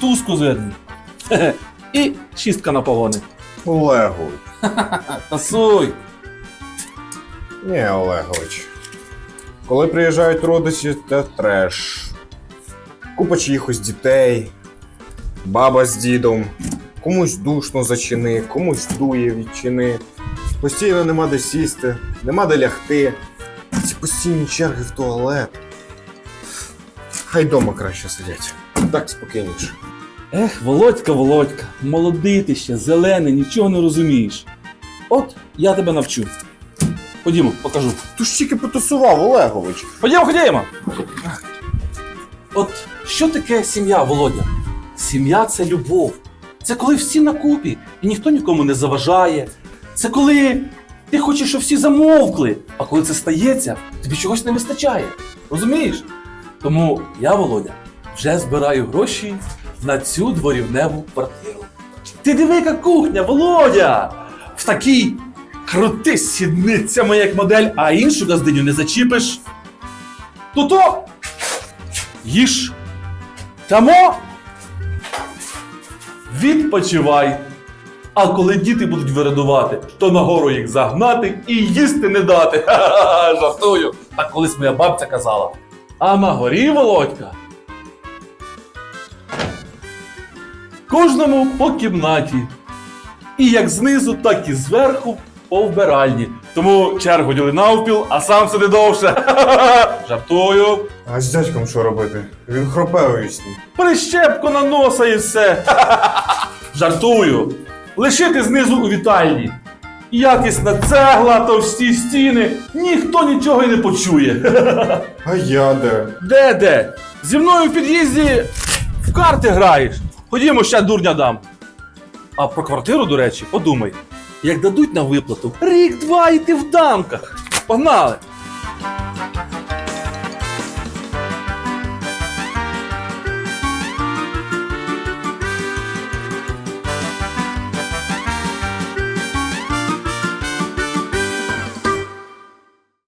Пушку звернуть. І шістка на погони. Олегович. Тасуй. Ні, Олегович. Коли приїжджають родичі, це треш. Купа чиїхось дітей, баба з дідом, комусь душно зачини, комусь дує відчини. Постійно нема де сісти, нема де лягти. Ці постійні черги в туалет. Хай дома краще сидять. Так спокійніше. Ех, Володька, Володька, молодий ти ще, зелений, нічого не розумієш. От я тебе навчу. Ходімо, покажу. Ти ж тільки потусував, Олегович. Ходімо, ходімо. От що таке сім'я, Володя? Сім'я це любов. Це коли всі на купі і ніхто нікому не заважає. Це коли ти хочеш, щоб всі замовкли, а коли це стається, тобі чогось не вистачає. Розумієш? Тому я, Володя, вже збираю гроші на цю дворівневу квартиру. Ти диви, яка кухня, Володя! В такій крути сідницями, як модель, а іншу газдиню не зачіпиш. Туто їж. Тамо відпочивай. А коли діти будуть вирадувати, то нагору їх загнати і їсти не дати. Ха-ха-ха, жартую. Так колись моя бабця казала. А на горі, Володька. Кожному по кімнаті. І як знизу, так і зверху по вбиральні. Тому чергу діли навпіл, а сам сиди довше. Жартую. А з дядьком що робити? Він хропе у вісні. Прищепку на носа і все. Жартую. Лишити знизу у вітальні. Якісна цегла, товсті стіни, ніхто нічого й не почує. А я де? Де де? Зі мною в під'їзді в карти граєш. Ходімо, ще дурня дам. А про квартиру, до речі, подумай. Як дадуть на виплату, рік-два і ти в дамках. Погнали!